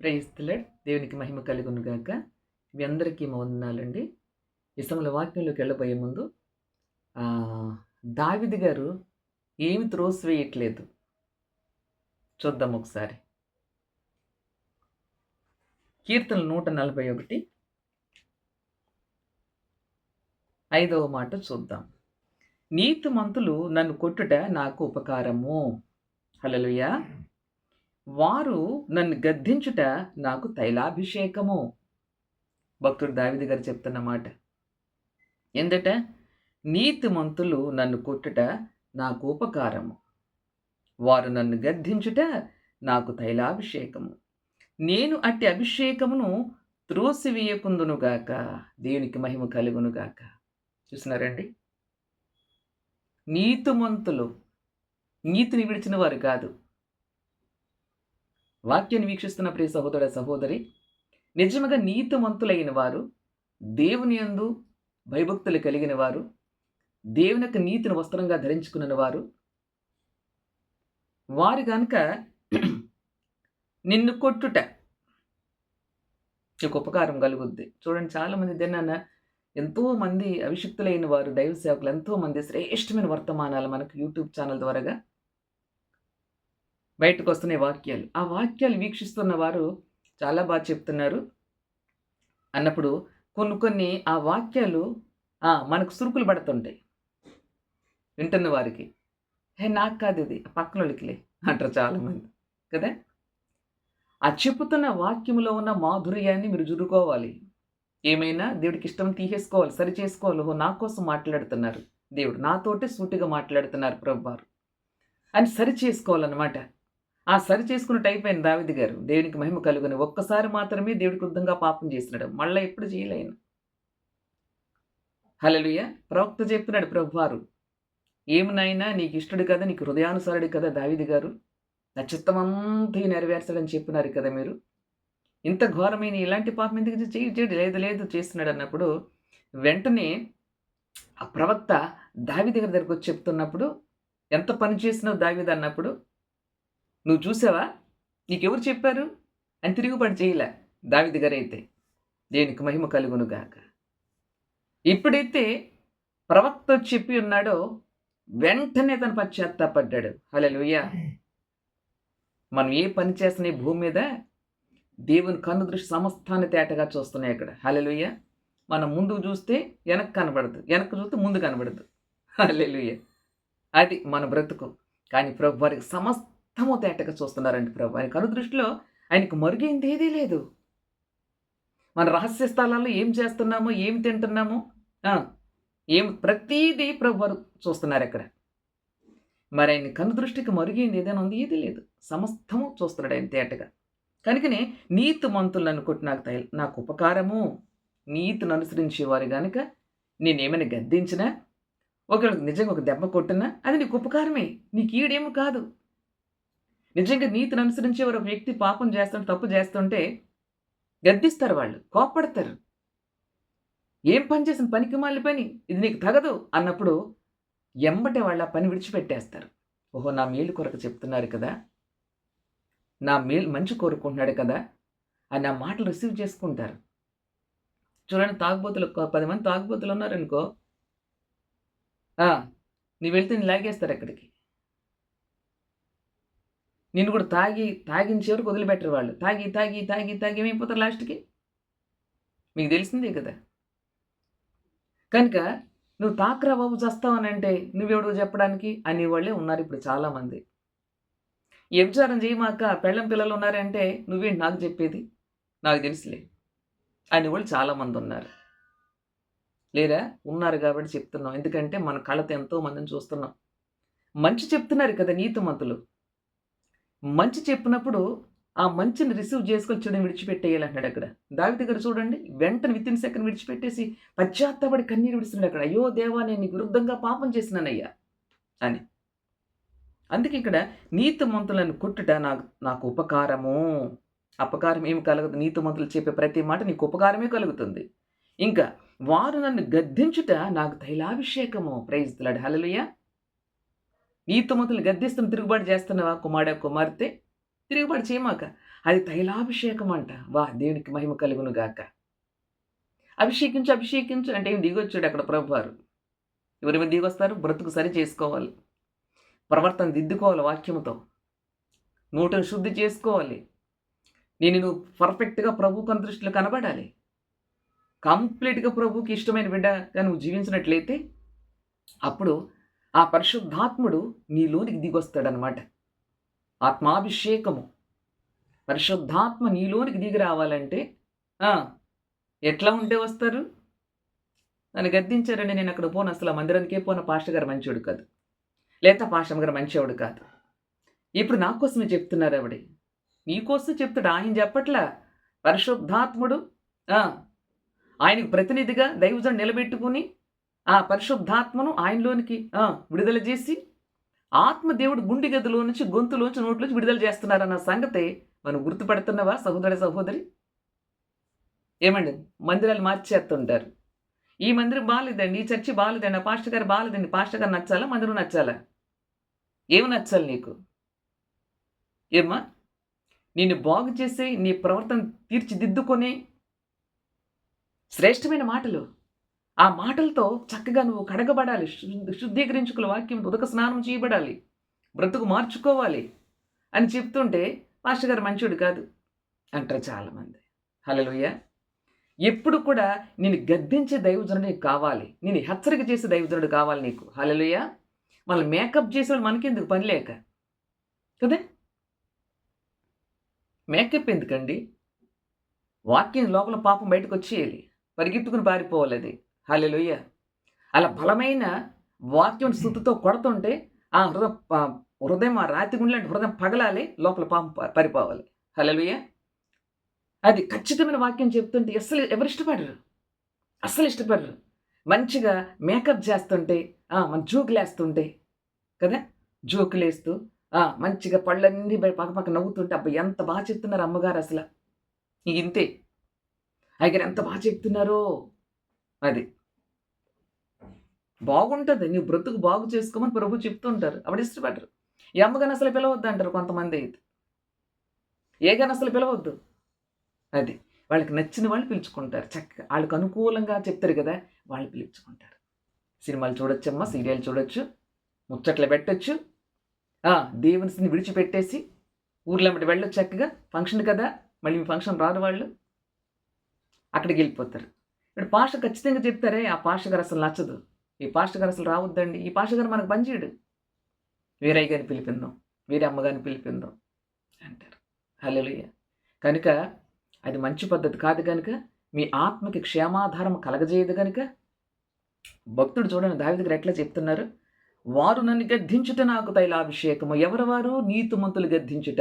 ప్రేయిస్తులడ్ దేవునికి మహిమ కలుగును గాక. మీ అందరికీ మా వందనాలండి. ఈ సమయంలో వాక్యంలోకి వెళ్ళబోయే ముందు దావిది గారు ఏమి త్రోసివేయట్లేదు చూద్దాం ఒకసారి. కీర్తన నూట నలభై ఒకటి. ఐదవ మాట చూద్దాం. నీతిమంతులు నన్ను కొట్టుట నాకు ఉపకారము. హల్లెలూయా. వారు నన్ను గద్దించుట నాకు తైలాభిషేకము. భక్తుడు దావిది గారు చెప్తున్న మాట. నీతి నీతిమంతులు నన్ను కొట్టుట నాకు ఉపకారము. వారు నన్ను గద్దించుట నాకు తైలాభిషేకము. నేను అట్టి అభిషేకమును త్రోసివేయకుందునుగాక దేవునికి మహిమ కలుగునుగాక చూసినారండి? నీతిమంతులు నీతిని విడిచిన వారు కాదు. వాక్యాన్ని వీక్షిస్తున్న ప్రియ సహోదర సహోదరి నిజముగా నీతిమంతులైన వారు దేవుని యందు భయభక్తులు కలిగిన వారు దేవుని యొక్క నీతిని వస్త్రంగా ధరించుకున్న వారు వారు కనుక నిన్ను కొట్టుట నీకు ఉపకారం కలుగుద్ది. చూడండి చాలామంది దినాన ఎంతో మంది అభిషిక్తులైన వారు దైవ సేవకులు ఎంతో మంది శ్రేష్టమైన వర్తమానాలు మనకు యూట్యూబ్ ఛానల్ ద్వారాగా బయటకు వస్తున్నాయి వాక్యాలు. ఆ వాక్యాలు వీక్షిస్తున్న వారు చాలా బాగా చెప్తున్నారు. అన్నప్పుడు కొన్ని కొన్ని ఆ వాక్యాలు మనకు సురుకులు పడుతుంటాయి. వింటున్న వారికి. హే నాకు కాదు ఇది. పక్కన వాళ్ళకిలే అంటారు చాలామంది. కదా? ఆ చెప్పుతున్న వాక్యంలో ఉన్న మాధుర్యాన్ని మీరు జురుకోవాలి. ఏమైనా దేవుడికి ఇష్టం తీసేసుకోవాలి సరి చేసుకోవాలి. ఓహో నా కోసం మాట్లాడుతున్నారు దేవుడు. నాతోటే సూటిగా మాట్లాడుతున్నారు ప్రభువారు. అని సరి చేసుకోవాలన్నమాట. ఆ సరి చేసుకున్నట్టు టైప్ అయిన దావిది గారు దేవునికి మహిమ కలుగుని ఒక్కసారి మాత్రమే దేవుడికి ఉద్దంగా పాపం చేసినాడు మళ్ళీ ఎప్పుడు చేయలేను. హలలుయ ప్రవక్త చెప్తున్నాడు ప్రభువారు ఏమునైనా నీకు ఇష్టడు కదా నీకు హృదయానుసారుడు కదా దావిది గారు? నా చిత్తమంతా చెప్పినారు కదా మీరు? ఇంత ఘోరమైన ఇలాంటి పాపం ఎందుకు చేయి చేయడు లేదు లేదు చేస్తున్నాడు అన్నప్పుడు వెంటనే ఆ ప్రవక్త దావి దగ్గర దగ్గరకు వచ్చి చెప్తున్నప్పుడు ఎంత పని చేసినావు దావిది? అన్నప్పుడు నువ్వు చూసావా? నీకెవరు చెప్పారు? అని తిరుగుబడి చేయలే దావిది గారైతే. దేనికి మహిమ కలుగును గాక. ఇప్పుడైతే ప్రవక్త చెప్పి ఉన్నాడో వెంటనే తను పశ్చాత్తాపడ్డాడు. హలలుయ్య మనం ఏ పని చేస్తున్న భూమి మీద దేవుని కన్ను దృష్టి సమస్తాన్ని తేటగా చూస్తున్నాయి అక్కడ హలలుయ్య మనం ముందుకు చూస్తే వెనక్కి కనబడదు. వెనక్కి చూస్తే ముందు కనబడదు. హలలుయ్య అది మన బ్రతుకు. కానీ ప్రభు వారికి సమస్త తేటగా చూస్తున్నారండి ప్రభు. ఆయన కను దృష్టిలో ఆయనకు మరుగైంది ఏదీ లేదు. మన రహస్య స్థలాల్లో ఏం చేస్తున్నామో ఏం తింటున్నామో ఏం ప్రతీదీ ప్రభు వారు చూస్తున్నారు అక్కడ మరి ఆయన కను దృష్టికి మరుగైంది ఏదైనా ఉంది? ఏది లేదు. సమస్తము చూస్తున్నాడు ఆయన తేటగా. కనుకనే నీతి మంతులను కొట్టి నాకు తైల నాకు ఉపకారము. నీతిని అనుసరించేవారు కనుక నేనేమైనా గద్దించినా ఒకవేళ నిజంగా ఒక దెబ్బ కొట్టినా అది నీకు ఉపకారమే. నీకు ఈడేమో కాదు. నిజంగా నీతిని అనుసరించి ఒక వ్యక్తి పాపం చేస్తుంటే తప్పు చేస్తుంటే గద్దిస్తారు వాళ్ళు కోప్పడతారు. ఏం పని చేసిన పనికి మాలి పని? ఇది నీకు తగదు అన్నప్పుడు ఎంబటే వాళ్ళ పని విడిచిపెట్టేస్తారు. ఓహో నా మేలు కొరకు చెప్తున్నారు కదా. నా మేలు మంచి కోరుకుంటున్నాడు కదా అని నా మాటలు రిసీవ్ చేసుకుంటారు. చూడండి తాగుబోతులు పది మంది తాగుబోతులు ఉన్నారనుకో. ఆ, నీ వెళ్తే నేను లాగేస్తారు అక్కడికి. నిన్ను కూడా తాగి తాగించే వరకు వదిలిపెట్టరు వాళ్ళు. తాగి తాగి తాగి తాగి ఏమైపోతారు లాస్ట్కి? మీకు తెలిసిందే కదా. కనుక నువ్వు తాకరా బాబు చస్తావని అంటే నువ్వెవడో చెప్పడానికి? అనేవాళ్ళే ఉన్నారు ఇప్పుడు చాలామంది. వ్యభిచారం చేయమాక పెళ్ళం పిల్లలు ఉన్నారంటే నువ్వేంటి నాకు చెప్పేది? నాకు తెలుసులే. అని వాళ్ళు చాలామంది ఉన్నారు. లేరా? ఉన్నారు కాబట్టి చెప్తున్నాం. ఎందుకంటే మన కళతో ఎంతో మందిని చూస్తున్నాం. మంచి చెప్తున్నారు కదా నీతిమంతులు. మంచి చెప్పినప్పుడు ఆ మంచిని రిసీవ్ చేసుకొని చూడని విడిచిపెట్టేయాలి అంటాడు అక్కడ. దావి దగ్గర చూడండి వెంటనే విత్ ఇన్ సెకండ్ విడిచిపెట్టేసి పశ్చాత్తపడి కన్నీరు విడుస్తున్నాడు అక్కడ. అయ్యో దేవా నేను నీకు విరుద్ధంగా పాపం చేసినానయ్యా అని. అందుకే ఇక్కడ నీతిమంతులను కొట్టుట నాకు నాకు ఉపకారము. అపకారం ఏమి కలగదు. నీతిమంతులు చెప్పే ప్రతి మాట నీకు ఉపకారమే కలుగుతుంది. ఇంకా వారు నన్ను గద్దించుట నాకు తైలాభిషేకము. ప్రైజ్లాడు హలలుయ నీతిమంతులు గద్దిస్తున్న తిరుగుబాటు చేస్తున్నావా కుమారుడ కుమార్తె? తిరుగుబాటు చేయమాక. అది తైలాభిషేకం అంట వా దేవునికి మహిమ కలుగును గాక. అభిషేకించు అభిషేకించు అంటే ఏం దిగొచ్చాడు అక్కడ ప్రభువారు. ఎవరి మీద దిగొస్తారు బ్రతుకు సరి చేసుకోవాలి. ప్రవర్తన దిద్దుకోవాలి వాక్యంతో నోటును శుద్ధి చేసుకోవాలి. నేను నువ్వు పర్ఫెక్ట్గా ప్రభు కొన దృష్టిలో కనబడాలి. కంప్లీట్గా ప్రభుకి ఇష్టమైన బిడ్డగా నువ్వు జీవించినట్లయితే అప్పుడు ఆ పరిశుద్ధాత్ముడు నీలోనికి దిగొస్తాడనమాట ఆత్మాభిషేకము. పరిశుద్ధాత్మ నీలోనికి దిగి రావాలంటే ఎట్లా ఉంటే వస్తారు? నన్ను గద్దించారని నేను అక్కడ పోను అసలు మందిరానికే పోను పాస్టర్ గారు మంచివాడు కాదు. లేదా పాస్టర్ గారు మంచివాడు కాదు. ఇప్పుడు నా కోసమే చెప్తున్నారు ఆవిడ. నీకోసం చెప్తాడు ఆయన చెప్పట్లా? పరిశుద్ధాత్ముడు ఆయనకు ప్రతినిధిగా దైవజన్ నిలబెట్టుకుని ఆ పరిశుద్ధాత్మను ఆయనలోనికి విడుదల చేసి ఆత్మదేవుడు గుండె గదిలో నుంచి గొంతులోంచి నోట్లోంచి విడుదల చేస్తున్నారన్న సంగతి మనం గుర్తుపడుతున్నవా సహోదరి సహోదరి? ఏమండి? మందిరాలు మార్చేస్తుంటారు. ఈ మందిరం బాగాలేదండి ఈ చర్చి బాగాలేదండి ఆ పాస్టర్ గారు బాగాలేదండి పాస్టర్ గారు నచ్చాలా మందిరం నచ్చాలా? ఏమి నచ్చాలి నీకు? ఏమ్మా? నిన్ను బాగు చేసి నీ ప్రవర్తన తీర్చిదిద్దుకొని శ్రేష్టమైన మాటలు. ఆ మాటలతో చక్కగా నువ్వు కడగబడాలి శుద్ధీకరించుకుల శుద్ధీకరించుకున్న వాక్యం ఉదక స్నానం చేయబడాలి బ్రతుకు మార్చుకోవాలి అని చెప్తుంటే మాస్టర్ గారు మంచోడు కాదు అంటారు చాలామంది. హలోయ ఎప్పుడు కూడా నేను గద్దించే దైవజనుడు నీకు కావాలి నేను హెచ్చరిక చేసే దైవజనుడు కావాలి నీకు. హలోయ మళ్ళీ మేకప్ చేసేవాళ్ళు మనకెందుకు పని లేక? కదా? మేకప్ ఎందుకండి? వాక్యం లోపల పాపం బయటకు వచ్చేయాలి పరిగెత్తుకుని పారిపోవాలి అది. హాలెలుయ్య అలా బలమైన వాక్యం స్థుతితో కొడుతుంటే ఆ హృదయం హృదయం ఆ రాతి గుండెలాంటి హృదయం పగలాలి లోపల పాము పరిపోవాలి. పారిపోవాలి అది ఖచ్చితమైన వాక్యం చెప్తుంటే అస్సలు ఎవరు ఇష్టపడరు. అస్సలు ఇష్టపడరు. మంచిగా మేకప్ చేస్తుంటే మన జోకులు వేస్తుంటే కదా? జోకులు వేస్తూ మంచిగా పళ్ళన్నీ పక్క పక్క నవ్వుతుంటే అబ్బా ఎంత బాగా చెప్తున్నారు అమ్మగారు అసలు. ఇంతే. ఆయన ఎంత బాగా చెప్తున్నారో. అది. బాగుంటుంది నీ బ్రతుకు బాగు చేసుకోమని ప్రభు చెప్తుంటారు. అప్పుడు ఇష్టపడరు. ఈ అమ్మగాని అసలు పిలవద్దు అంటారు కొంతమంది అయితే. ఏ గాని అసలు పిలవద్దు? అది. వాళ్ళకి నచ్చిన వాళ్ళు పిలుచుకుంటారు. చక్కగా. వాళ్ళకి అనుకూలంగా చెప్తారు కదా వాళ్ళు పిలుచుకుంటారు. సినిమాలు చూడొచ్చమ్మా సీరియల్ చూడొచ్చు ముచ్చట్లు పెట్టచ్చు. దేవునిని విడిచిపెట్టేసి ఊర్లో అమ్మటి వెళ్ళొచ్చు చక్కగా. ఫంక్షన్ కదా మళ్ళీ మీ ఫంక్షన్ రాదు వాళ్ళు. అక్కడికి వెళ్ళిపోతారు. ఇప్పుడు పాష ఖచ్చితంగా చెప్తారే ఆ పాష గారు అసలు నచ్చదు. ఈ పాస్టర్ గారు అసలు రావద్దండి. ఈ పాస్టర్ గారు మనకు పనిచేయడు. వీరయ్య గారిని పిలిపిందాం వీరే అమ్మగారిని పిలిపిందాం అంటారు. హలోయ కనుక అది మంచి పద్ధతి కాదు కనుక మీ ఆత్మకి క్షేమాధారం కలగజేయదు కనుక భక్తుడు చూడండి దావి దగ్గర ఎట్లా చెప్తున్నారు? వారు నన్ను గద్దించుట నాకు తైలాభిషేకము. ఎవరు వారు నీతిమంతులు గద్దించుట.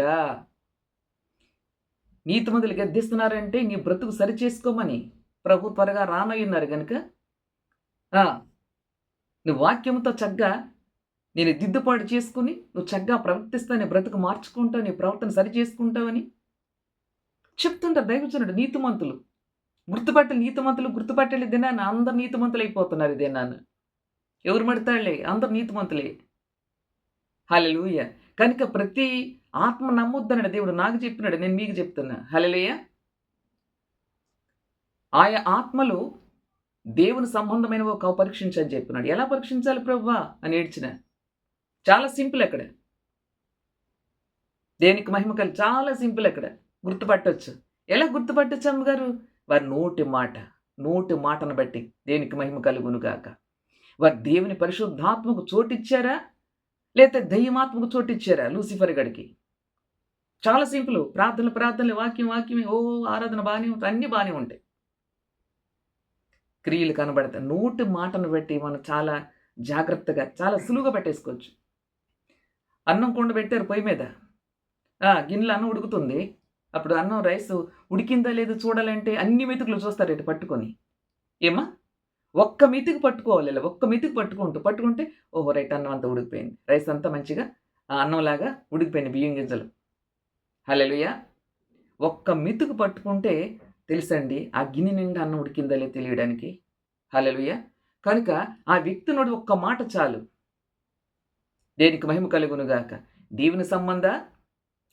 నీతిమంతులు గద్దిస్తున్నారంటే నీ బ్రతుకు సరి చేసుకోమని ప్రభు త్వరగా రానయ్యున్నారు కనుక నువ్వు వాక్యంతో చక్కగా నేను దిద్దుపాటు చేసుకుని నువ్వు చక్కగా ప్రవర్తిస్తా నీ బ్రతుకు మార్చుకుంటావు నీ ప్రవర్తన సరి చేసుకుంటావని చెప్తుంటారు దైవజనుడు నీతిమంతులు. గుర్తుపట్టే నీతిమంతులు గుర్తుపట్టలే దినాన్ని అందరు నీతిమంతులు అయిపోతున్నారు ఇదే దినాన్ని ఎవరు మడతాళ్ళే అందరు నీతిమంతులే. హలలుయ కనుక ప్రతి ఆత్మ నమ్మొద్దన్నాడు దేవుడు. నాకు చెప్పినాడు నేను మీకు చెప్తున్నా. హలలేయ ఆయా ఆత్మలు దేవుని సంబంధమైన ఒక పరీక్షించని చెప్పినాడు ఎలా పరీక్షించాలి ప్రభువా అని ఏడ్చిన. చాలా సింపుల్ అక్కడ. దేనికి మహిమ కలి చాలా సింపుల్ అక్కడ. గుర్తుపట్టొచ్చు. ఎలా గుర్తుపట్టొచ్చు అమ్మగారు? వారి నోటి మాట నోటి మాటను బట్టి దేనికి మహిమ కలుగునుగాక వారు దేవుని పరిశుద్ధాత్మకు చోటిచ్చారా? లేకపోతే దయ్యమాత్మకు చోటిచ్చారా లూసిఫర్ గడికి? చాలా సింపుల్. ప్రార్థనలు ప్రార్థనలు వాక్యం వాక్యమే. ఓ ఆరాధన బాగానే ఉంటాయి అన్నీ బాగానే ఉంటాయి. క్రియలు కనబడతాయి. నోటి మాటను పెట్టి మనం చాలా జాగ్రత్తగా చాలా సులువుగా పెట్టేసుకోవచ్చు. అన్నం కొండ పెట్టారు పొయ్యి మీద. గిన్నెలు గిన్నెలో అన్నం ఉడుకుతుంది. అప్పుడు అన్నం రైస్ ఉడికిందా లేదో చూడాలంటే అన్ని మెతుకులు చూస్తారు ఇటు పట్టుకొని. ఏమా ఒక్క మెతుకు పట్టుకోవాలి ఇలా ఒక్క మెతుకు పట్టుకుంటూ పట్టుకుంటే ఓహో రైట్ అన్నం అంతా ఉడికిపోయింది. రైస్ అంతా మంచిగా ఆ అన్నంలాగా ఉడికిపోయింది బియ్యం గింజలు. హల్లెలూయా! ఒక్క మెతుకు పట్టుకుంటే తెలుసండి? ఆ గిన్నె నిండా అన్నం ఉడికిందలే తెలియడానికి. హలలుయ కనుక ఆ వ్యక్తి నోడి ఒక్క మాట చాలు. దేనికి మహిమ కలుగునుగాక దేవుని సంబంధ?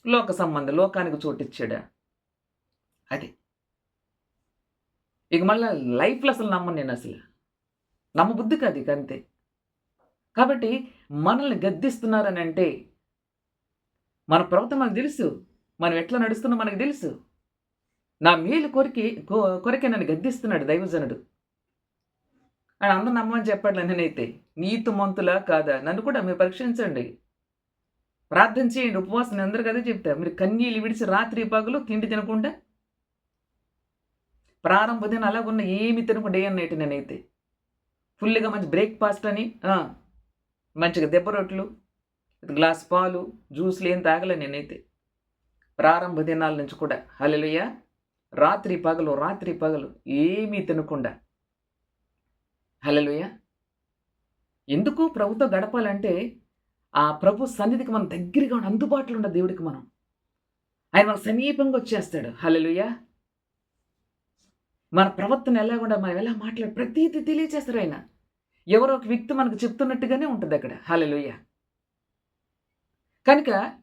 లోక సంబంధ? లోకానికి చోటిచ్చాడా? అది. ఇక మళ్ళీ లైఫ్లో అసలు నమ్మను నేను అసలు. నమ్మబుద్ధి కాదు ఇక అంతే. కాబట్టి మనల్ని గద్దిస్తున్నారని అంటే మన ప్రవర్తన మనకు తెలుసు. మనం ఎట్లా నడుస్తున్నా మనకు తెలుసు. నా మేలు కొరికి కొ- కొరకే నన్ను గద్దిస్తున్నాడు దైవజనుడు. అని అందరు నమ్మని చెప్పాడు నేనైతే నీతి మంతులా కాదా? నన్ను కూడా మీరు పరీక్షించండి. ప్రార్థన చేయండి ఉపవాసం అందరు కదా చెప్తా. మీరు కన్నీళ్ళు విడిచి రాత్రి పగులు తిండి తినకుండా ప్రారంభ దిన అలాగున్న ఏమి తినకుండా ఏ అన్నట్టు నేనైతే ఫుల్గా మంచి బ్రేక్ఫాస్ట్ అని మంచిగా దెబ్బ రొట్లు గ్లాస్ పాలు జ్యూస్లు ఏం తాగలే నేనైతే ప్రారంభ దినాల నుంచి కూడా. హల్లెలూయ. రాత్రి పగలు రాత్రి పగలు ఏమీ తినకుండా. హలలుయ ఎందుకు ప్రభుతో గడపాలంటే ఆ ప్రభు సన్నిధికి మనం దగ్గరగా ఉండి అందుబాటులో ఉన్న దేవుడికి మనం. ఆయన మన సమీపంగా వచ్చేస్తాడు. హలలుయ మన ప్రవర్తన ఎలాగుండా మనం ఎలా మాట్లాడు ప్రతీది తెలియచేస్తారు ఆయన. ఎవరో ఒక వ్యక్తి మనకు చెప్తున్నట్టుగానే ఉంటుంది అక్కడ. హలలుయ కనుక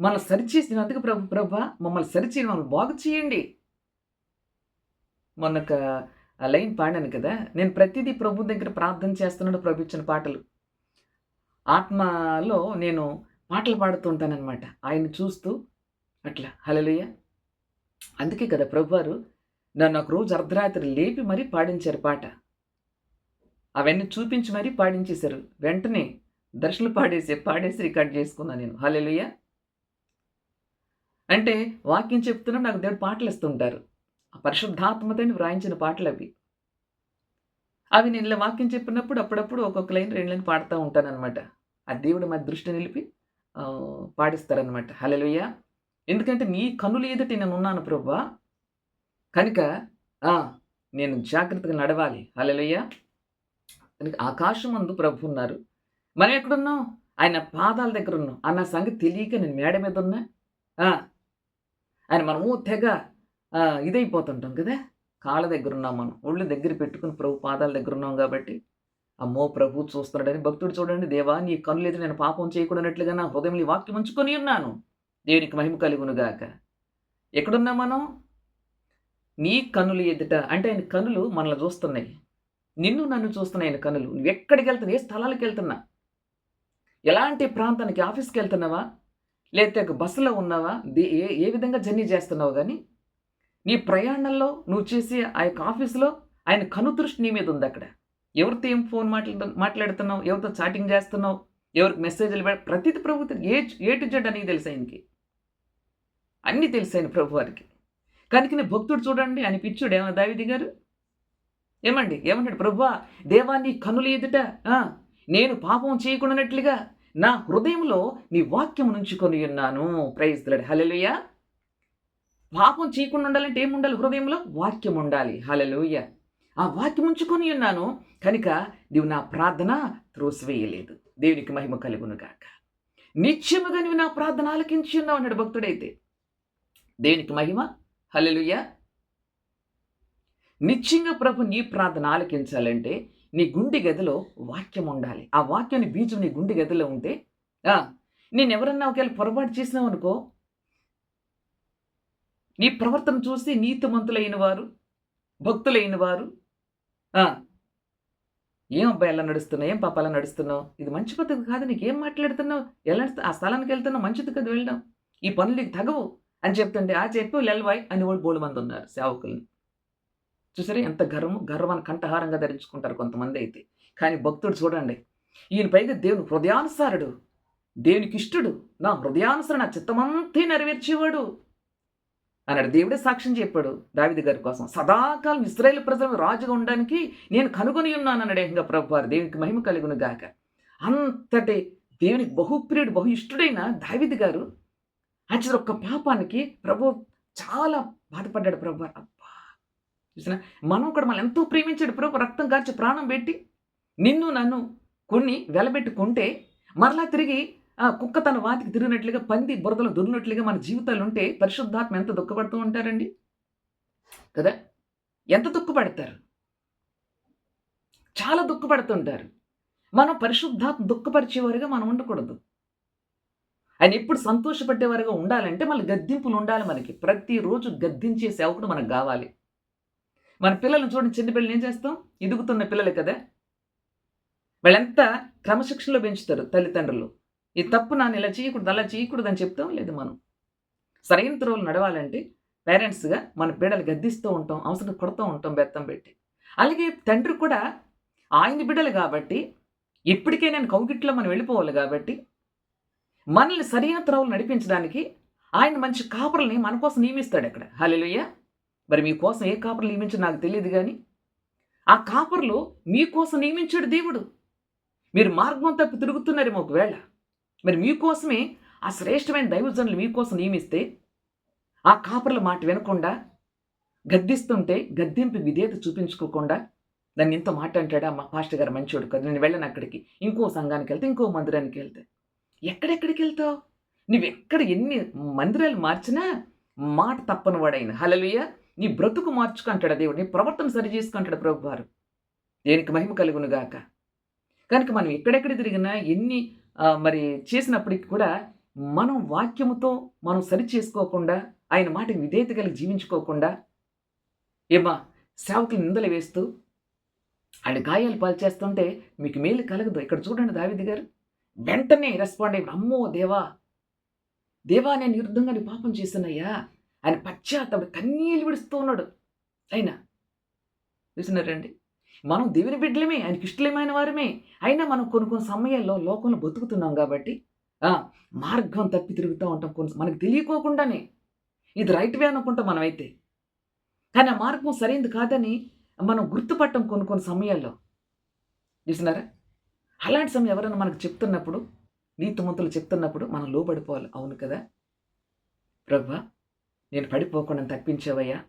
మనం సరిచేసినందుకు ప్రభు ప్రభు మమ్మల్ని సరిచేయండి మమ్మల్ని బాగు చేయండి. మొన్నొక ఒక లైన్ పాడాను కదా నేను ప్రతిదీ ప్రభు దగ్గర ప్రార్థన చేస్తున్నాడు ప్రభు ఇచ్చిన పాటలు. ఆత్మలో నేను పాటలు పాడుతుంటానమాట ఆయన చూస్తూ అట్లా హలలుయ అందుకే కదా ప్రభువారు నన్ను ఒక రోజు అర్ధరాత్రి లేపి మరీ పాడించారు పాట. అవన్నీ చూపించి మరీ పాడించేశారు. వెంటనే దర్శలు పాడేసి పాడేసి రికార్డ్ చేసుకున్నాను నేను. హల్లెలూయ. అంటే వాక్యం చెప్తున్నా నాకు దేవుడు పాటలు ఇస్తుంటారు ఆ పరిశుద్ధాత్మతని వ్రాయించిన పాటలు అవి అవి నేను వాక్యం చెప్పినప్పుడు అప్పుడప్పుడు ఒక్కొక్క లైన్ రెండు లైన్ పాడుతూ ఉంటానన్నమాట. ఆ దేవుడు మా దృష్టి నిలిపి ఆ, పాడిస్తారనమాట హల్లెలూయ. ఎందుకంటే నీ కనులు ఎదుటి నేను ఉన్నాను ప్రభా. కనుక నేను జాగ్రత్తగా నడవాలి. హల్లెలూయ. కనుక ఆకాశం అందు ప్రభు ఉన్నారు. మనం ఎక్కడున్నాం? ఆయన పాదాల దగ్గర ఉన్నాం. అన్న సంగతి తెలియక నేను మేడ మీద ఉన్నా. ఆ, ఆయన మనము తెగ ఇదైపోతుంటాం కదా? కాళ్ళ దగ్గర ఉన్నాం మనం. ఒళ్ళు దగ్గర పెట్టుకుని ప్రభు పాదాల దగ్గర ఉన్నాం కాబట్టి అమ్మో ప్రభు చూస్తున్నాడని భక్తుడు చూడండి దేవా నీ కన్నులు ఎదురు నేను పాపం చేయకూడనట్లుగా నా హృదయం వాక్యం ఉంచుకొని ఉన్నాను. దేవునికి మహిమ కలుగునుగాక ఎక్కడున్నా మనం? నీ కనులు ఎదుట అంటే ఆయన కనులు మనల్ని చూస్తున్నాయి. నిన్ను నన్ను చూస్తున్నాయి ఆయన కనులు నువ్వు ఎక్కడికి వెళ్తున్నా ఏ స్థలాలకు వెళ్తున్నా? ఎలాంటి ప్రాంతానికి ఆఫీస్కి వెళ్తున్నావా? లేకపోతే ఒక బస్సులో ఉన్నావా? దే- ఏ ఏ విధంగా జర్నీ చేస్తున్నావు కానీ నీ ప్రయాణంలో నువ్వు చేసే ఆ యొక్క ఆఫీసులో ఆయన కను దృష్టి నీ మీద ఉంది అక్కడ. ఎవరితో ఏం ఫోన్ మాట్లాడు మాట్లాడుతున్నావు? ఎవరితో చాటింగ్ చేస్తున్నావు? ఎవరికి మెసేజ్లు పెడ ప్రతిది ప్రభుత్వం ఏ ఏ టు జెడ్ అనేది తెలుసు ఆయనకి. అన్నీ తెలుసు ఆయన ప్రభు వారికి. కనుక నీ భక్తుడు చూడండి ఆయన పిచ్చుడు ఏమన్నా దావిది గారు? ఏమండి? ఏమన్నాడు? ప్రభువా దేవాన్ని కనులు ఎదుట నేను పాపం చేయకుండానట్లుగా నా హృదయంలో నీ వాక్యం నుంచుకొని ఉన్నాను. ప్రైజ్ హలెలుయ పాపం చేయకుండా ఉండాలంటే ఏముండాలి? హృదయంలో వాక్యం ఉండాలి హలలోయ ఆ వాక్యం ఉంచుకొని ఉన్నాను. కనుక నీవు నా ప్రార్థన త్రోసివేయలేదు. దేవునికి మహిమ కలుగునుగాక నిత్యముగా నువ్వు నా ప్రార్థన ఆలకించి ఉన్నావు అన్నాడు భక్తుడైతే. దేవునికి మహిమ. హలలుయ నిత్యంగా ప్రభు నీ ప్రార్థన ఆలకించాలంటే నీ గుండె గదిలో వాక్యం ఉండాలి ఆ వాక్యాన్ని బీజం నీ గుండె గదిలో ఉంటే ఆ, నేను ఎవరన్నా ఒకవేళ పొరపాటు చేసినావు అనుకో నీ ప్రవర్తన చూసి నీతిమంతులైన వారు భక్తులైన వారు ఏం అబ్బాయి ఎలా నడుస్తున్నావు? ఏం పాప నడుస్తున్నావు? ఇది మంచి పద్ధతి కాదు నీకు ఏం మాట్లాడుతున్నావు? ఎలా ఆ స్థలానికి వెళ్తున్నావు మంచిది కదా వెళ్ళడం. ఈ పనులు నీకు తగవు అని చెప్తుంటే ఆ చెప్పు లెల్వాయ్ అని వాళ్ళు బోడు మంది ఉన్నారు సేవకుల్ని. చూసారా ఎంత గర్వం గర్వాన్ని కంఠహారంగా ధరించుకుంటారు కొంతమంది అయితే. కానీ భక్తుడు చూడండి ఈయన పైగా దేవుని హృదయానుసారుడు దేవునికి ఇష్టడు. నా హృదయానుసరణ నా చిత్తమంతే నెరవేర్చేవాడు. అన్నాడు. దేవుడే సాక్ష్యం చెప్పాడు దావిది గారి కోసం. సదాకాలం ఇస్రాయేల్ ప్రజలను రాజుగా ఉండడానికి నేను కనుగొని ఉన్నాను అన్నాడు ఏకంగా ప్రభు వారు దేవునికి మహిమ కలుగును గాక. అంతటి దేవునికి బహుప్రియుడు బహు ఇష్టడైన దావిది గారు అచ్చరు ఒక్క పాపానికి ప్రభు చాలా బాధపడ్డాడు ప్రభు అబ్బా! చూసిన మనం కూడా మనం ఎంతో ప్రేమించాడు ప్రభు. రక్తం కార్చి ప్రాణం పెట్టి నిన్ను నన్ను కొన్ని వెలబెట్టుకుంటే మరలా తిరిగి ఆ కుక్క తన వాతికి తిరిగినట్లుగా పంది బురదలో దొరినట్లుగా మన జీవితాలు ఉంటే పరిశుద్ధాత్మ ఎంత దుఃఖపడుతూ ఉంటారండి? కదా? ఎంత దుఃఖపడతారు? చాలా దుఃఖపడుతుంటారు. మనం పరిశుద్ధాత్మ దుఃఖపరిచేవారుగా మనం ఉండకూడదు. ఆయన ఎప్పుడు సంతోషపడేవారుగా ఉండాలంటే మళ్ళీ గద్దింపులు ఉండాలి మనకి. ప్రతిరోజు గద్దించే సేవకుడు మనకు కావాలి. మన పిల్లలను చూడండి చిన్న పిల్లలు ఏం చేస్తాం? ఎదుగుతున్న పిల్లలు కదా? వాళ్ళెంత క్రమశిక్షణలో పెంచుతారు తల్లిదండ్రులు. ఈ తప్పు నాన్న ఇలా చేయకూడదు అలా చేయకూడదు అని చెప్తాం లేదు మనం. సరైన త్రోవలు నడవాలంటే పేరెంట్స్గా మన బిడ్డలు గద్దిస్తూ ఉంటాం అవసరం కొడుతూ ఉంటాం బెత్తం పెట్టి. అలాగే తండ్రి కూడా ఆయన బిడ్డలు కాబట్టి ఇప్పటికే నేను కౌగిట్లో మనం వెళ్ళిపోవాలి కాబట్టి మనల్ని సరైన త్రోవలు నడిపించడానికి ఆయన మంచి కాపర్లని మన కోసం నియమిస్తాడు అక్కడ. హల్లెలూయా! మరి మీకోసం ఏ కాపర్లు నియమించో నాకు తెలియదు కానీ ఆ కాపర్లు మీకోసం నియమించాడు దేవుడు. మీరు మార్గం తప్పి తిరుగుతున్నారేమో ఒకవేళ. మరి మీకోసమే ఆ శ్రేష్టమైన దైవజనులు మీకోసం నియమిస్తే ఆ కాపర్ల మాట వినకుండా గద్దిస్తుంటే గద్దింపు విధేయత చూపించుకోకుండా దాన్ని ఇంత మాట అంటాడా మా పాస్టర్ గారు మంచోడు కదా. నేను వెళ్ళను అక్కడికి. ఇంకో సంఘానికి వెళ్తే ఇంకో మందిరానికి వెళ్తే. ఎక్కడెక్కడికి వెళ్తావు? నువ్వు ఎక్కడ ఎన్ని మందిరాలు మార్చినా మాట తప్పని వాడైన. హలలుయ నీ బ్రతుకు మార్చుకుంటాడు దేవుడు. నీ ప్రవర్తన సరి చేసుకుంటాడు ప్రభు వారు దేనికి మహిమ కలుగును గాక. కనుక మనం ఎక్కడెక్కడ తిరిగినా ఎన్ని మరి చేసినప్పటికీ కూడా మనం వాక్యముతో మనం సరి చేసుకోకుండా ఆయన మాటకి విధేయత కలిగి జీవించుకోకుండా ఏమా సేవకులు నిందలు వేస్తూ ఆయన గాయాలు పాల్చేస్తుంటే మీకు మేలు కలగదు. ఇక్కడ చూడండి దావిది గారు. వెంటనే రెస్పాండ్ అయ్యి అమ్మో దేవా దేవా నేను విరుద్ధంగా నీ పాపం చేస్తున్నాయ్యా ఆయన పశ్చాత్తాపడి కన్నీళ్ళు విడుస్తూ ఉన్నాడు. అయినా చూసినారండి మనం దేవుని బిడ్డలమే ఆయనకి ఇష్టలేమైన వారమే. అయినా మనం కొన్ని కొన్ని సమయాల్లో లోకంలో బతుకుతున్నాం కాబట్టి మార్గం తప్పి తిరుగుతూ ఉంటాం కొన్ని మనకు తెలియకోకుండానే. ఇది రైట్ వే అనుకుంటాం మనమైతే. కానీ ఆ మార్గం సరైనది కాదని మనం గుర్తుపట్టం కొన్ని కొన్ని సమయాల్లో. చూసినారా? అలాంటి సమయం ఎవరైనా మనకు చెప్తున్నప్పుడు నీతిమంతులు చెప్తున్నప్పుడు మనం లోబడిపోవాలి. అవును కదా? ప్రభా నేను పడిపోకుండా తప్పించావయ్యా.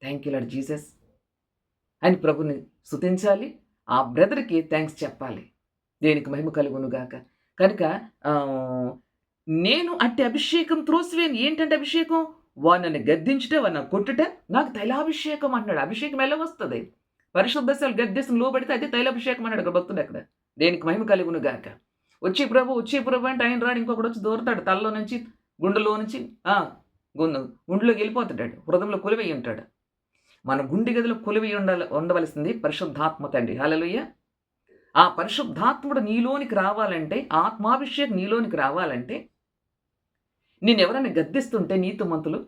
థ్యాంక్ యూ లాడ్ జీసస్ అని ప్రభుని స్థుతించాలి ఆ బ్రదర్కి థ్యాంక్స్ చెప్పాలి. దేనికి మహిమ కలుగును గాక కనుక నేను అంటే అభిషేకం త్రోసివేను ఏంటంటే అభిషేకం? వాడిని గద్దించుట వాడిని కొట్టుట నాకు తైలాభిషేకం అంటున్నాడు. అభిషేకం ఎలా వస్తుంది? పరిశుద్ధశాలు గద్దేశం లోబడితే అదే తైలాభిషేకం అన్నాడు భక్తుడు అక్కడ. దేనికి మహిమ కలుగును గాక వచ్చే ప్రభు వచ్చే ప్రభు అంటే ఆయన రాడు ఇంకొకటి వచ్చి దూరతాడు తలలో నుంచి గుండెలో నుంచి గుండు గుండెలోకి వెళ్ళిపోతాడు. హృదయంలో కొలివై ఉంటాడు. మన గుండె గదిలో కొలివి ఉండాలి ఉండవలసింది పరిశుద్ధాత్మత అండి. హలలుయ్య ఆ పరిశుద్ధాత్ముడు నీలోనికి రావాలంటే ఆత్మాభిషేకం నీలోనికి రావాలంటే నేను ఎవరైనా గద్దిస్తుంటే నీతిమంతులు?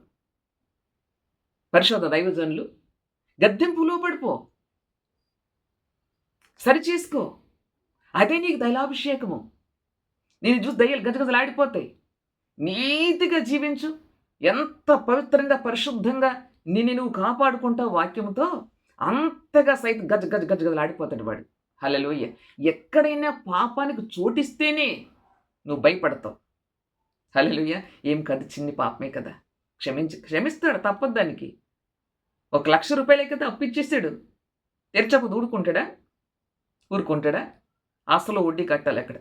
పరిశోధ దైవజనులు? గద్దెంపులో పడిపో సరి చేసుకో అదే నీకు దైలాభిషేకము. నేను చూసి దయ్యాలు గజగజలాడిపోతాయి. నీతిగా జీవించు. ఎంత పవిత్రంగా పరిశుద్ధంగా నిన్ను నువ్వు కాపాడుకుంటావు వాక్యముతో అంతగా సైతం గజ గజ గజ గజలాడిపోతాడు వాడు. హల్లెలూయ. ఎక్కడైనా పాపానికి చోటిస్తేనే నువ్వు భయపడతావు. హల్లెలూయ. ఏం కాదు చిన్ని పాపమే కదా. క్షమించి క్షమిస్తాడు తప్పదు దానికి. ఒక లక్ష రూపాయలే కదా అప్పిచ్చేసాడు తెరచపు ఊరుకుంటాడా ఊరుకుంటాడా? అసలు వడ్డీ కట్టాలి అక్కడ.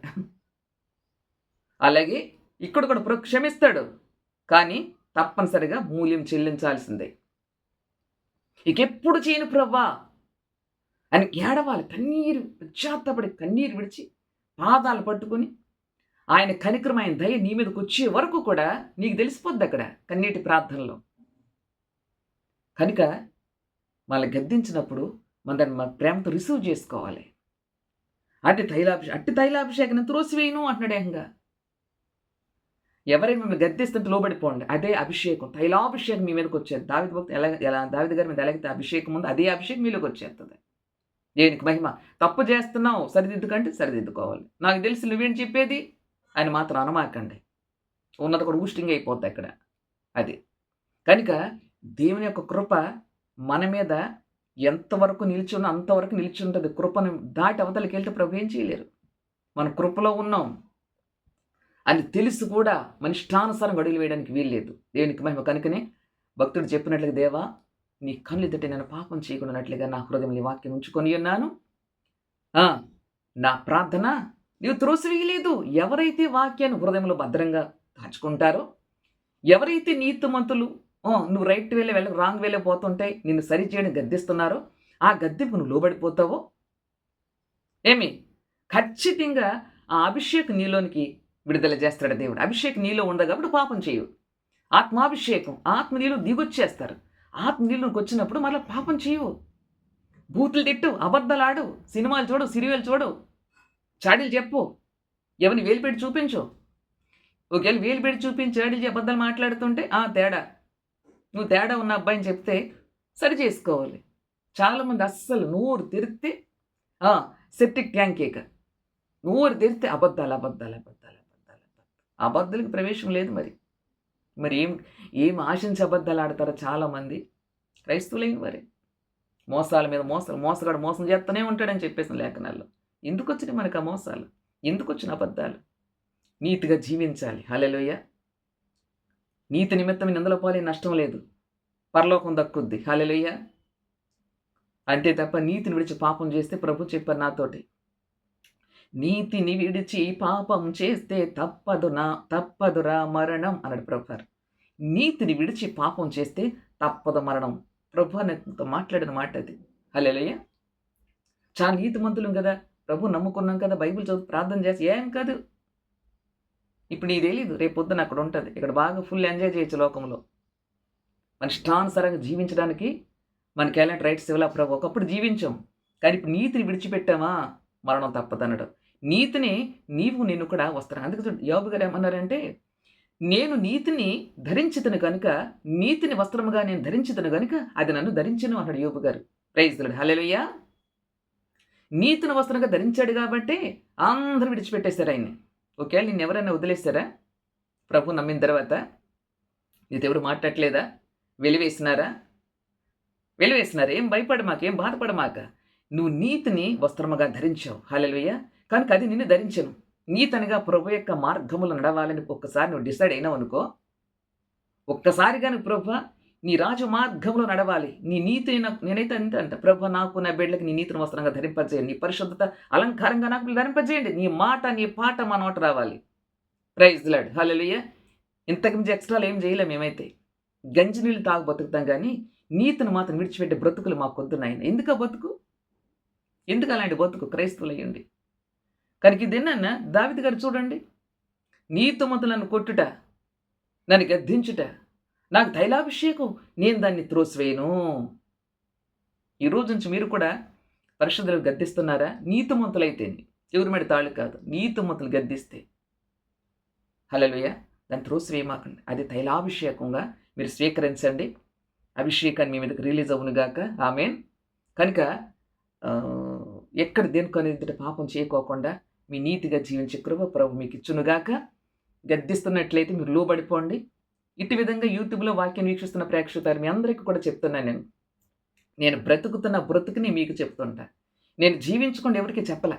అలాగే ఇక్కడ కూడా క్షమిస్తాడు. కానీ తప్పనిసరిగా మూల్యం చెల్లించాల్సిందే. ఇకెప్పుడు చేయను ప్రవ్వా? అని ఏడవాలి. కన్నీరు పశ్చాత్తపడి కన్నీరు విడిచి పాదాలు పట్టుకొని ఆయన కనికరం ఆయన దయ నీ మీదకి వచ్చే వరకు కూడా నీకు తెలిసిపోద్ది అక్కడ కన్నీటి ప్రార్థనలో. కనుక మళ్ళీ గద్దించినప్పుడు మన దాన్ని మన ప్రేమతో రిసీవ్ చేసుకోవాలి. అట్టి తైలాభిషేకం అట్టి తైలాభిషేకం త్రోసివేయను అంటున్నాడు ఏకంగా. ఎవరైనా మిమ్మల్ని గద్దిస్తుంటే లోబడిపోండి అదే అభిషేకం. తైలాభిషేకం మీ మీదకి వచ్చేది. దావిద భక్తి ఎలా ఎలా దావిద గారి మీద ఎలాగైతే అభిషేకం ఉందో అదే అభిషేకం మీలోకి వచ్చేస్తుంది దేనికి మహిమ. తప్పు చేస్తున్నావు సరిదిద్దుకంటే సరిదిద్దుకోవాలి. నాకు తెలిసి నువ్వేం చెప్పేది? ఆయన మాత్రం అనమాకండి. ఉన్నది కూడా ఊస్టింగ్ అయిపోద్ది అక్కడ. అది. కనుక దేవుని యొక్క కృప మన మీద ఎంతవరకు నిలిచి అంతవరకు నిలిచి ఉంటుంది కృపను దాటి అవతలకి వెళ్తే ప్రభు ఏం చేయలేరు. మన కృపలో ఉన్నాం. అని తెలిసి కూడా మన ఇష్టానుసారం గడుగులు వేయడానికి వీల్లేదు దేవునికి మహిమ కనుకనే భక్తుడు చెప్పినట్లుగా దేవా నీ కళ్ళు ఎదుట నేను పాపం చేయకుండానట్లుగా నా హృదయం నీ వాక్యం ఉంచుకొని ఉన్నాను. నా ప్రార్థన నీవు త్రోసివేయలేదు. ఎవరైతే వాక్యాన్ని హృదయంలో భద్రంగా దాచుకుంటారో ఎవరైతే నీతిమంతులు "ఓ, నువ్వు రైట్ వేలే వెళ్ళ రాంగ్ వేలే పోతుంటే నిన్ను సరి చేయడం గద్దిస్తున్నారో ఆ గద్దెకు నువ్వు లోబడిపోతావో? ఏమి? ఖచ్చితంగా ఆ అభిషేక్ నీలోనికి విడుదల చేస్తాడు దేవుడు. అభిషేకం నీలో ఉండదు కాబట్టి పాపం చేయవు. ఆత్మాభిషేకం ఆత్మ నీళ్ళు దిగొచ్చేస్తారు. ఆత్మ నీళ్ళకి వచ్చినప్పుడు మళ్ళీ పాపం చేయవు. బూతులు తిట్టు అబద్ధాలు సినిమాలు చూడు సిరియల్ చూడు. చాడీలు చెప్పు. ఎవరిని వేలుపెట్టి చూపించు. ఒకవేళ వేలుపెట్టి చూపించి చాడీలు అబద్ధాలు మాట్లాడుతుంటే ఆ తేడా. నువ్వు తేడా ఉన్న అబ్బాయిని చెప్తే సరి చేసుకోవాలి. చాలామంది అస్సలు నోరు తెరిస్తే సెప్టిక్ ట్యాంక్ కేక నోరు తెరిస్తే అబద్ధాలు అబద్ధాలు అబద్ధాలు. అబద్ధాలకు ప్రవేశం లేదు మరి. మరి ఏం ఏం ఆశించి అబద్ధాలు ఆడతారో చాలామంది క్రైస్తవులైన మరి? మోసాల మీద మోసాలు మోసగాడు మోసం చేస్తూనే ఉంటాడని చెప్పేసిన లేఖనాల్లో. ఎందుకు వచ్చినాయి మనకు ఆ మోసాలు? ఎందుకు వచ్చిన అబద్ధాలు? నీతిగా జీవించాలి. హలెలోయ నీతి నిమిత్తం నిందల పాలే నష్టం లేదు. పరలోకం దక్కుద్ది. హలెలోయ అంతే తప్ప నీతిని విడిచి పాపం చేస్తే ప్రభు చెప్పారు నాతోటి. నీతిని విడిచి పాపం చేస్తే తప్పదు నా తప్పదురా మరణం అన్నాడు ప్రభు నీతిని విడిచి పాపం చేస్తే తప్పదు మరణం. ప్రభు అనేతో మాట్లాడిన మాట అది. హలేలయ్య చాలా నీతిమంతులు కదా. ప్రభు నమ్ముకున్నాం కదా. బైబిల్ చదువు ప్రార్థన చేసి ఏం కాదు. ఇప్పుడు నీకు తెలీదు. రేపు పొద్దున అక్కడ ఉంటుంది. ఇక్కడ బాగా ఫుల్ ఎంజాయ్ చేయొచ్చు లోకంలో. మన ఇష్టానుసారంగా జీవించడానికి మనకి ఎలాంటి రైట్స్ ఇవ్వాలి ప్రభు? ఒకప్పుడు జీవించాం. కానీ ఇప్పుడు నీతిని విడిచిపెట్టామా? మరణం తప్పదనడం నీతిని నీవు నేను కూడా వస్తాను. అందుకే చూడండి యోబు గారు ఏమన్నారంటే నేను నీతిని ధరించితను కనుక నీతిని వస్త్రముగా నేను ధరించితను కనుక అది నన్ను ధరించను అన్నాడు యోబు గారు. ప్రైజ్ హలేలుయ్యా నీతిని వస్త్రంగా ధరించాడు కాబట్టి అందరూ విడిచిపెట్టేశారు ఆయన్ని. ఒకవేళ నేను ఎవరైనా వదిలేస్తారా? ప్రభు నమ్మిన తర్వాత. నీతో ఎవరు మాట్లాడలేదా వెలివేసినారా? వెలివేసినారా? ఏం భయపడమాక? ఏం బాధపడ మాక నువ్వు నీతిని వస్త్రముగా ధరించావు. హాలెలుయ్య కనుక అది నిన్ను ధరించను. నీతనిగా ప్రభు యొక్క మార్గములు నడవాలని ఒక్కసారి నువ్వు డిసైడ్ అయినావు అనుకో. ఒక్కసారిగా నువ్వు ప్రభు నీ రాజు మార్గంలో నడవాలి. నీ నీతి నేనైతే అంతే అంట. ప్రభు నాకు నా బిడ్డలకు నీ నీతిని వస్త్రంగా ధరింపజేయండి. నీ పరిశుద్ధత అలంకారంగా నాకు ధరింపజేయండి. నీ మాట నీ పాట మా నోట రావాలి. ప్రైజ్ లాడ్ హలోయ ఇంతకు మించి ఎక్స్ట్రాలు ఏం చేయలేం మేమైతే. గంజి నీళ్ళు తాగు బతుకుతాం కానీ నీతిని మాత్రం విడిచిపెట్టే బ్రతుకులు మాకు నాయన. ఎందుకు బతుకు? ఎందుకు అలాంటి బతుకు? క్రైస్తవులు అయ్యండి కనుక ఇదేనన్న దావిది గారు చూడండి. నీతిమంతులను కొట్టుట నన్ను గద్దించుట నాకు తైలాభిషేకం నేను దాన్ని త్రోసివేయను. ఈ రోజు నుంచి మీరు కూడా పరిశుద్ధులు గద్దిస్తున్నారా? నీతిమంతులైతే ఎవరి మీద తాళ్ళు కాదు. నీతిమంతులు గద్దిస్తే. హలలుయ దాన్ని త్రోసివేయమాకండి. అది తైలాభిషేకంగా మీరు స్వీకరించండి. అభిషేకాన్ని మీ మీదకి రిలీజ్ అవునుగాక ఆమెన్. కనుక ఎక్కడ దేనికొని పాపం చేయకోకుండా మీ నీతిగా జీవించే కృప ప్రభు మీకు ఇచ్చునుగాక గద్దిస్తున్నట్లయితే మీరు లోబడిపోండి. ఇటు విధంగా యూట్యూబ్లో వాక్యం వీక్షిస్తున్న ప్రేక్షకులు మీ అందరికీ కూడా చెప్తున్నాను నేను. నేను బ్రతుకుతున్న బ్రతుకుని మీకు చెప్తుంటా. నేను జీవించకుండా ఎవరికి చెప్పలే.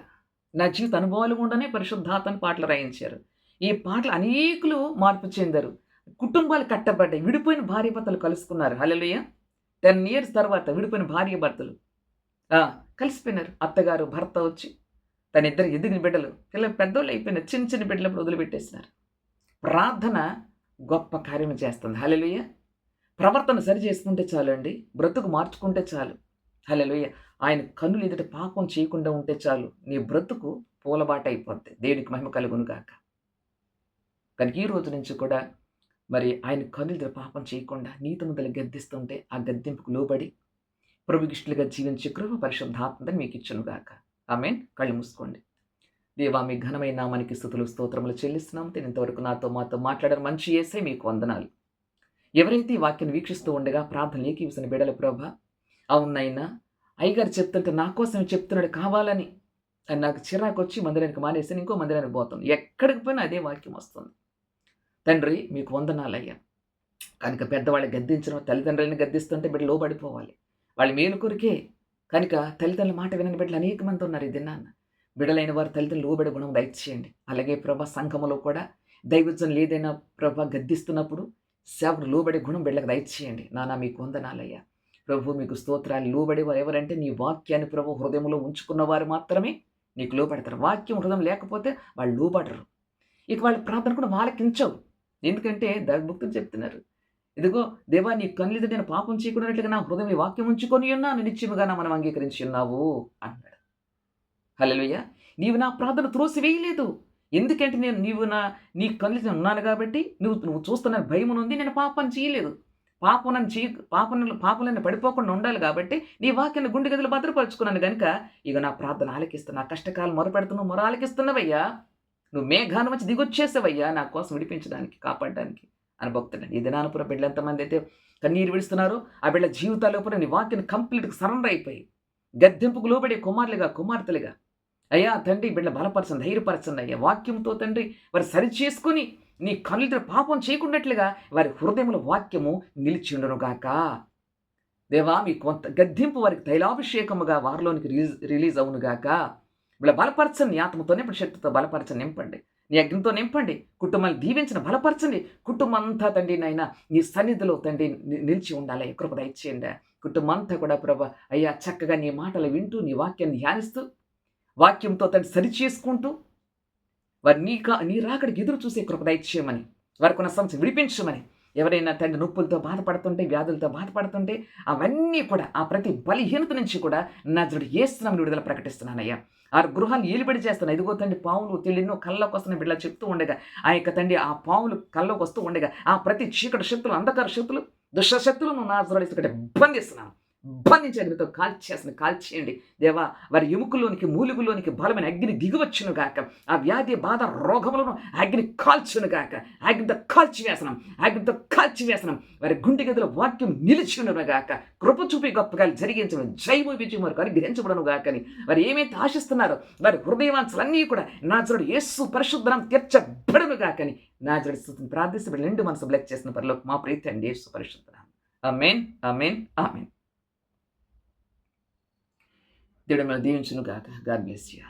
నా జీవిత అనుభవాలు ఉండనే పరిశుద్ధాతని పాటలు రాయించారు. ఈ పాటలు అనేకులు మార్పు చెందారు. కుటుంబాలు కట్టబడ్డాయి. విడిపోయిన భార్య భర్తలు కలుసుకున్నారు. హలలుయ టెన్ ఇయర్స్ తర్వాత విడిపోయిన భార్య భర్తలు. కలిసిపోయినారు. అత్తగారు భర్త వచ్చి తన ఇద్దరు ఎదిగిన బిడ్డలు? పిల్లలు పెద్దోళ్ళు అయిపోయినారు చిన్న చిన్న బిడ్డలప్పుడు వదిలిపెట్టేసినారు. ప్రార్థన గొప్ప కార్యం చేస్తుంది. హలలుయ ప్రవర్తన సరి చేసుకుంటే చాలు అండి బ్రతుకు మార్చుకుంటే చాలు. హలలుయ ఆయన కన్నులు ఎదుట పాపం చేయకుండా ఉంటే చాలు. నీ బ్రతుకు పూలబాట అయిపోద్ది. దేవునికి మహిమ కలుగును గాక. కనుక ఈ రోజు నుంచి కూడా మరి ఆయన కన్నులు ఎదుట పాపం చేయకుండా నీతి ముద్దలు గద్దిస్తుంటే ఆ గద్దింపుకు లోబడి ప్రభుగిష్టులుగా జీవించే కృప పరిశుద్ధాత్మని మీకు ఇచ్చును గాక. ఆమెన్. కళ్ళు మూసుకోండి. దేవా మీ ఘనమైన నామానికి స్థుతులు స్తోత్రములు చెల్లిస్తున్నాం. ఇంతవరకు నాతో మాతో మాట్లాడారు మంచి చేసే మీకు వందనాలు. ఎవరైతే ఈ వాక్యం వీక్షిస్తూ ఉండగా ప్రార్థన ఏకీవిసిన బిడల ప్రభ అవునైనా అయ్యగారు చెప్తుంటే నా కోసం చెప్తున్నాడు కావాలని అని నాకు చిరాకు వచ్చి మందిరానికి మానేసి ఇంకో మందిరానికి పోతాను ఎక్కడికి పోయినా అదే వాక్యం వస్తుంది. తండ్రి మీకు వందనాలయ్యా. కనుక పెద్దవాళ్ళు గద్దించడం తల్లిదండ్రులని గద్దిస్తుంటే బిడ్డ లోబడిపోవాలి. వాళ్ళు మేలు కొరికే కనుక తల్లిదండ్రుల మాట వినని బిడ్డలు అనేక మంది ఉన్నారు ఇది నాన్న బిడలైన వారు తల్లిదండ్రులు లోబడి గుణం దయచేయండి. అలాగే ప్రభ సంఘములో కూడా దైవజనులు ఏదైనా ప్రభ గద్దిస్తున్నప్పుడు సేవకుడు లోబడే గుణం బిడ్డలకు దయచేయండి. నానా మీకు వందనాలయ్యా. ప్రభు మీకు స్తోత్రాలు. లోబడే వారు ఎవరంటే నీ వాక్యాన్ని ప్రభు హృదయంలో ఉంచుకున్న వారు మాత్రమే. నీకు లోబడతారు. వాక్యం హృదయం లేకపోతే వాళ్ళు లోబడరు. ఇక వాళ్ళ ప్రార్థన కూడా వాళ్ళకించవు. ఎందుకంటే దగ్భక్తులు చెప్తున్నారు. ఇదిగో దేవా నీ కన్నులు నేను పాపం చేయకున్నట్లుగా నా హృదయం ఈ వాక్యం ఉంచుకొని ఉన్నాను నిత్యముగా నా మనం అంగీకరించి ఉన్నావు అన్నాడు. హలోయ నీవు నా ప్రార్థన త్రోసి వేయలేదు ఎందుకంటే నేను నీవు నా నీ కళ్ళు ఉన్నాను కాబట్టి నువ్వు నువ్వు చూస్తున్న భయం ఉంది నేను పాపం చేయలేదు. పాపం నన్ను చేయ పాపం పాపలను పడిపోకుండా ఉండాలి కాబట్టి నీ వాక్యాన్ని గుండె గదిలో భద్రపరుచుకున్నాను కనుక ఇక నా ప్రార్థన ఆలకిస్తున్నా. నా కష్టకాలం మొరపెడుతున్నావు మొర ఆలకిస్తున్నావయ్యా. నువ్వు మేఘాన వచ్చి దిగొచ్చేసావయ్యా నా కోసం విడిపించడానికి కాపాడడానికి. అని భక్తుడండి ఈ దినానుపురం బిడ్డలు ఎంతమంది అయితే కన్నీరు విడుస్తున్నారు ఆ బిడ్డల జీవితాల్లో కూడా నీ వాక్యాన్ని కంప్లీట్గా సరెండర్ అయిపోయి గద్దెంపుకు లోబడే కుమారులుగా కుమార్తెలుగా అయ్యా తండ్రి బిడ్డ బలపరచండి ధైర్యపరచండి అయ్యా. వాక్యంతో తండ్రి వారు సరి చేసుకుని నీ కళ్ళు పాపం చేయకుండాట్లుగా వారి హృదయంలో వాక్యము నిలిచిండునుగాక దేవా మీ కొంత గద్దింపు వారికి తైలాభిషేకముగా వారిలోనికి రిలీజ్ రిలీజ్ అవునుగాక వీళ్ళ బలపరచని ఆత్మతో నింపండి శక్తితో బలపరచని నింపండి. నీ అగ్నితో నింపండి కుటుంబాన్ని దీవించిన బలపరచండి. కుటుంబం అంతా తండ్రి నాయన నీ సన్నిధిలో తండ్రి ని- నిలిచి ఉండాలి. కృప దయచేయండి. కుటుంబం అంతా కూడా ప్రభ అయ్యా చక్కగా నీ మాటలు వింటూ నీ వాక్యాన్ని ధ్యానిస్తూ వాక్యంతో తండ్రి సరి చేసుకుంటూ వారి నీ కా నీ రాకడికి ఎదురు చూసే కృప దయచేయమని వారికి ఉన్న సమస్య విడిపించమని ఎవరైనా తండ్రి నొప్పులతో బాధపడుతుంటే వ్యాధులతో బాధపడుతుంటే అవన్నీ కూడా ఆ ప్రతి బలహీనత నుంచి కూడా నా జుడు ఏస్తున్నామని విడుదల ప్రకటిస్తున్నానయ్యా. ఆ గృహాన్ని ఏలుబడి చేస్తాను ఇదిగో తండ్రి పావులు తెలియనో కళ్ళకు వస్తున్న బిడ్డ చెప్తూ ఉండగా ఆ యొక్క తండ్రి ఆ పావులు కళ్ళకు వస్తూ ఉండగా ఆ ప్రతి చీకటి శక్తులు అంధకార శక్తులు దుష్ట శక్తులను నా జోడిస్తున్నట్టు బంధిస్తున్నాను బంధించి అగ్నితో కాల్చేసిన కాల్చేయండి. దేవా వారి ఎముకలోనికి మూలుగులోనికి బలమైన అగ్ని దిగువచ్చును గాక. ఆ వ్యాధి బాధ రోగములను అగ్ని కాల్చును గాక. అగ్నితో కాల్చివేసనం అగ్నితో కాల్చివేసనం వారి గుండె గదిలో వాక్యం నిలిచినను గాక. కృప చూపి గొప్పగా జరిగించడం జైవ విజయం వారికి అనుగ్రహించబడను గాకని. వారు ఏమైతే ఆశిస్తున్నారో వారి హృదయవాంఛలన్నీ కూడా నాజరుడు యేసు పరిశుద్ధనం తీర్చబడను గాకని. నాజరుడు స్థుతిని ప్రార్థిస్తబడి రెండు మనసు బ్లెక్ చేసిన పనిలో మా ప్రీతి అండి యేసు పరిశుద్ధనం అమేన్ అమేన్ ఆమెన్. దేవుడు మిమ్మల్ని దీవించును గాక గాడ్ బ్లెస్ యూ